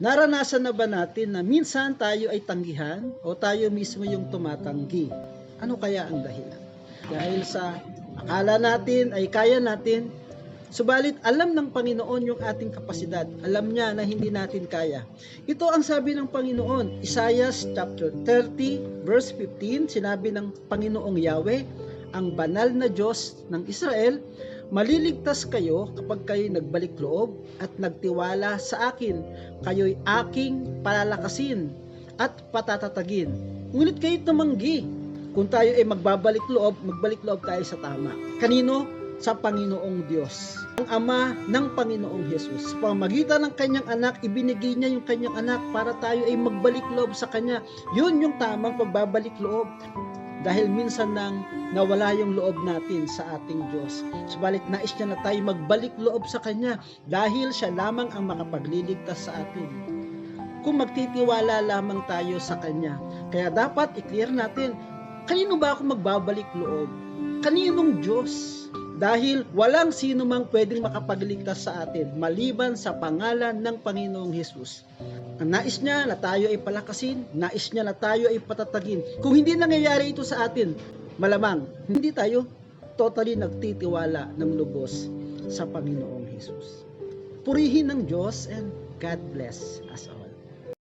Naranasan na ba natin na minsan tayo ay tanggihan o tayo mismo yung tumatanggi? Ano kaya ang dahilan? Dahil sa akala natin ay kaya natin, subalit alam ng Panginoon yung ating kapasidad. Alam niya na hindi natin kaya. Ito ang sabi ng Panginoon, Isaiah chapter 30 verse 15, sinabi ng Panginoong Yahweh, ang banal na Diyos ng Israel, maliligtas kayo kapag kayo nagbalik loob at nagtiwala sa akin. Kayo'y aking palalakasin at patatatagin. Ngunit kayo tumanggi. Kung tayo ay magbabalik loob, magbalik loob tayo sa tama. Kanino? Sa Panginoong Diyos. Ang Ama ng Panginoong Yesus. Sa pamagitan ng kanyang anak, ibinigay niya yung kanyang anak para tayo ay magbalik loob sa kanya. Yun yung tamang pagbabalik loob dahil minsan nang nawala yung loob natin sa ating Diyos. Subalit nais niya na tayo magbalik loob sa Kanya dahil siya lamang ang makapagliligtas sa atin. Kung magtitiwala lamang tayo sa Kanya. Kaya dapat i-clear natin, kanino ba ako magbabalik loob? Kaninong Diyos? Dahil walang sino mang pwedeng makapagligtas sa atin maliban sa pangalan ng Panginoong Hesus. Ang nais niya na tayo ay palakasin, nais niya na tayo ay patatagin. Kung hindi nangyayari ito sa atin, malamang hindi tayo totally nagtitiwala ng lubos sa Panginoong Hesus. Purihin ng Diyos and God bless us all.